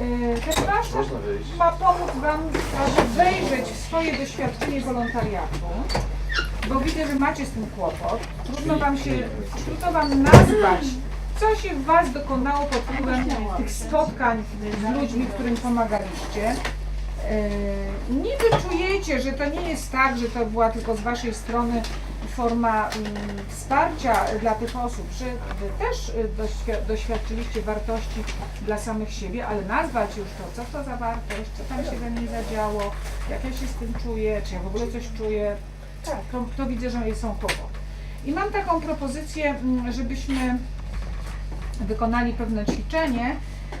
E, Można wyjść. ma pomóc Wam, aby wejrzeć w swoje doświadczenie wolontariatu, bo widzę, że macie z tym kłopot. Trudno Wam się, trudno Wam nazwać, co się w Was dokonało pod wpływem tych spotkań z ludźmi, którym pomagaliście. E, Niby czujecie, że to nie jest tak, że to była tylko z Waszej strony forma mm, wsparcia dla tych osób, że też y, doświ- doświadczyliście wartości dla samych siebie, ale nazwać już to, co to za wartość, co tam się we mnie zadziało, jak ja się z tym czuję, czy ja w ogóle coś czuję, tak, to, to widzę, że są kłopoty. I mam taką propozycję, mm, żebyśmy wykonali pewne ćwiczenie.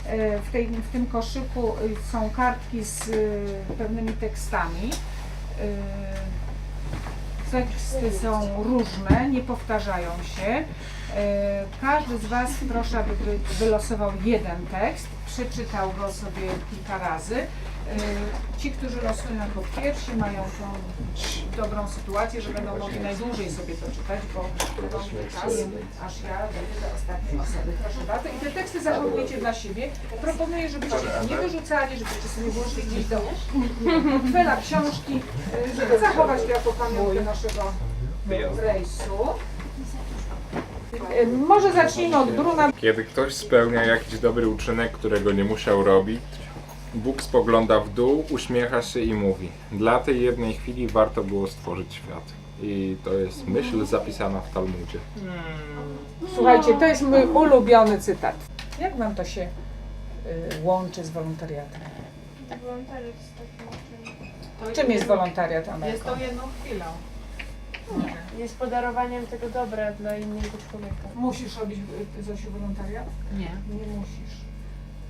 E, W, tej, w tym koszyku y, są kartki z y, pewnymi tekstami. Teksty są różne, nie powtarzają się. E, Każdy z Was proszę, aby wy- wylosował jeden tekst, przeczytał go sobie kilka razy. Ci, którzy losują jako pierwsi, mają tą dobrą sytuację, że będą mogli najdłużej sobie to czytać, bo będą mieli czas, aż ja będę do ostatniej osoby. Proszę bardzo. I te teksty zachowujecie dla siebie. Proponuję, żebyście ich nie wyrzucali, żebyście sobie włożyli gdzieś do portfela, książki, e, żeby zachować to jako pamiątkę naszego rejsu. E, Może zacznijmy od Bruna. Kiedy ktoś spełnia jakiś dobry uczynek, którego nie musiał robić, Bóg spogląda w dół, uśmiecha się i mówi: Dla tej jednej chwili warto było stworzyć świat. I to jest myśl zapisana w Talmudzie. Słuchajcie, to jest mój ulubiony cytat. Jak wam to się y, łączy z wolontariatem? Wolontariat jest takim Czym jest wolontariat, Jest Amelko? tą jedną chwilą. Jest podarowaniem tego dobra dla innego człowieka. Musisz robić, y, Zosiu, wolontariat? Nie. Nie musisz.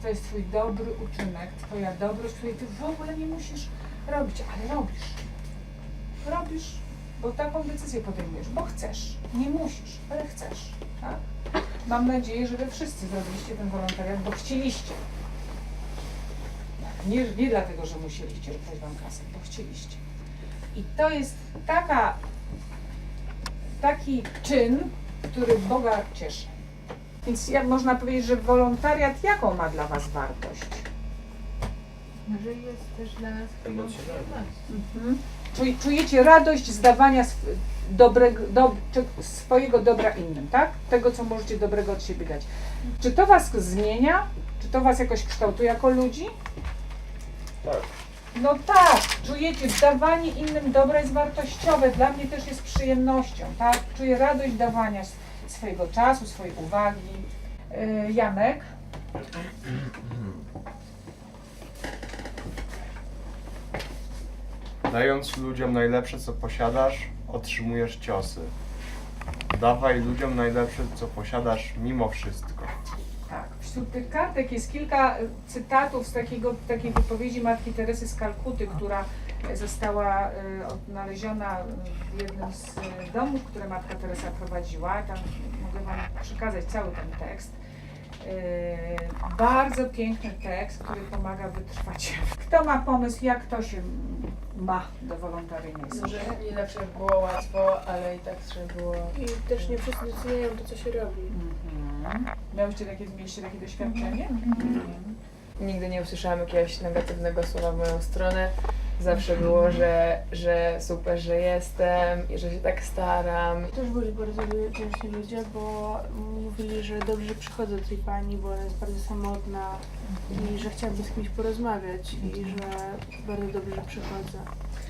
To jest twój dobry uczynek, twoja dobroć, której ty w ogóle nie musisz robić, ale robisz. Robisz, bo taką decyzję podejmujesz, bo chcesz. Nie musisz, ale chcesz. Tak? Mam nadzieję, że wy wszyscy zrobiliście ten wolontariat, bo chcieliście. Nie, nie dlatego, że musieliście, że ktoś wam kasę, bo chcieliście. I to jest taka, taki czyn, który Boga cieszy. Więc jak można powiedzieć, że wolontariat jaką ma dla Was wartość? Że jest też dla nas chwilą przyjemności. Czuj- Czujecie radość z dawania sw- dobrego, czy- swojego dobra innym, tak? Tego, co możecie dobrego od siebie dać. Czy to Was zmienia? Czy to Was jakoś kształtuje jako ludzi? Tak. No tak, czujecie, dawanie innym dobra jest wartościowe, dla mnie też jest przyjemnością, tak? Czuję radość dawania swojego czasu, swojej uwagi. Yy, Janek? Dając ludziom najlepsze, co posiadasz, otrzymujesz ciosy. Dawaj ludziom najlepsze, co posiadasz, mimo wszystko. Tak, wśród tych kartek jest kilka y, cytatów z takiego, takiej wypowiedzi Matki Teresy z Kalkuty, która y, została y, odnaleziona w jednym z y, domów, które Matka Teresa prowadziła. Tam mogę Wam przekazać cały ten tekst. Y, Bardzo piękny tekst, który pomaga wytrwać. Kto ma pomysł, jak to się ma do wolontariaństwa? Że nie zawsze było łatwo, ale i tak trzeba było. I też nie wszyscy doceniają to, co się robi. Mhm. Miałyście takie, mieliście takie doświadczenie? Nigdy nie usłyszałam jakiegoś negatywnego słowa w moją stronę. Zawsze było, że, że super, że jestem i że się tak staram. Też byli bardzo wdzięczni ludzie, bo mówili, że dobrze, przychodzę do tej pani, bo ona jest bardzo samotna i że chciałaby z kimś porozmawiać i że bardzo dobrze, przychodzę.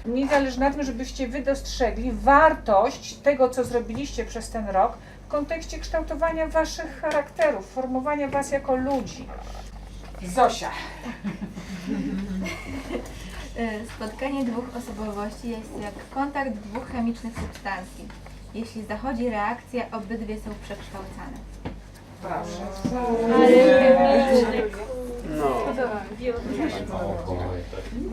Mnie zależy na tym, żebyście wy dostrzegli wartość tego, co zrobiliście przez ten rok w kontekście kształtowania waszych charakterów, formowania was jako ludzi. Zosia. E, Spotkanie dwóch osobowości jest jak kontakt dwóch chemicznych substancji. Jeśli zachodzi reakcja, obydwie są przekształcane. Proszę.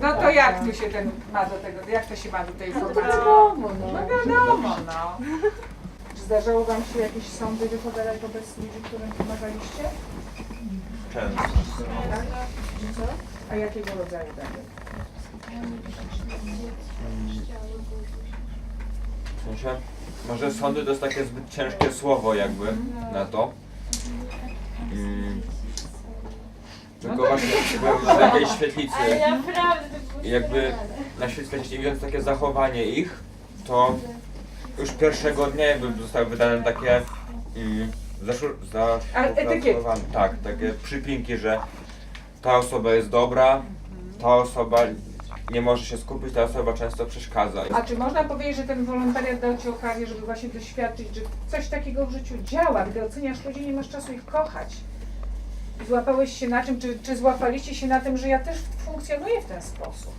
No to jak tu się ten ma do tego, jak to się ma do tej informacji? Wiadomo, No no. wiadomo, no. Czy zdarzało wam się jakieś sądy wypowiadać wobec ludzi, którym pomagaliście? Często. Tak? A jakiego rodzaju danych? W sensie, może sądy to jest takie zbyt ciężkie słowo jakby na to. Mm. Tylko No właśnie byłem na takiej świetlicy Ale naprawdę to było i jakby na świetlicy widząc takie zachowanie ich, to już pierwszego dnia jakby zostały wydane takie mm, zaszu-. Tak, takie przypinki, że ta osoba jest dobra, ta osoba nie może się skupić, ta osoba często przeszkadza. A czy można powiedzieć, że ten wolontariat dał Ci okazję, żeby właśnie doświadczyć, że coś takiego w życiu działa, gdy oceniasz ludzi, nie masz czasu ich kochać? Złapałeś się na czym, czy, czy złapaliście się na tym, że ja też funkcjonuję w ten sposób?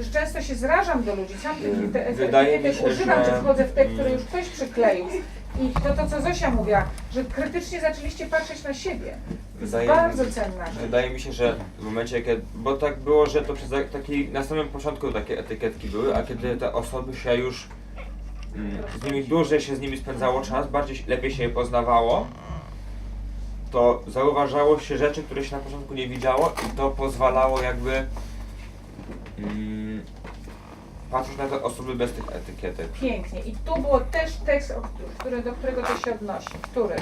Że często się zrażam do ludzi, sam tych Wydaje mi się, używam, że- czy wchodzę w te, które mm. już ktoś przykleił. I to, to co Zosia mówiła, że krytycznie zaczęliście patrzeć na siebie. Wydaje bardzo cenna rzecz. Wydaje mi się, że w momencie, kiedy, bo tak było, że to przez taki, na samym początku takie etykietki były, a kiedy te osoby się już mm, z nimi dłużej się z nimi spędzało czas, bardziej się- lepiej się je poznawało, to zauważało się rzeczy, które się na początku nie widziało i to pozwalało jakby mm, patrzeć na te osoby bez tych etykietek. Pięknie. I tu było też tekst, o który, do którego to się odnosi. Który?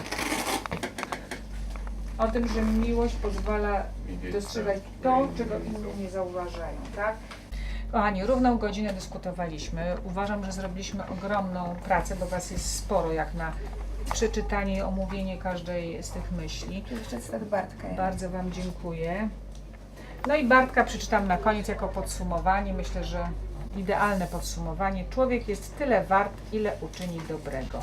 O tym, że miłość pozwala dostrzegać to, czego inni nie zauważają, tak? Kochani, równą godzinę dyskutowaliśmy. Uważam, że zrobiliśmy ogromną pracę, bo Was jest sporo jak na przeczytanie i omówienie każdej z tych myśli. Tu jeszcze cytat Bartka. jest. Bardzo Wam dziękuję. No i Bartka przeczytam na koniec jako podsumowanie. Myślę, że idealne podsumowanie. Człowiek jest tyle wart, ile uczyni dobrego.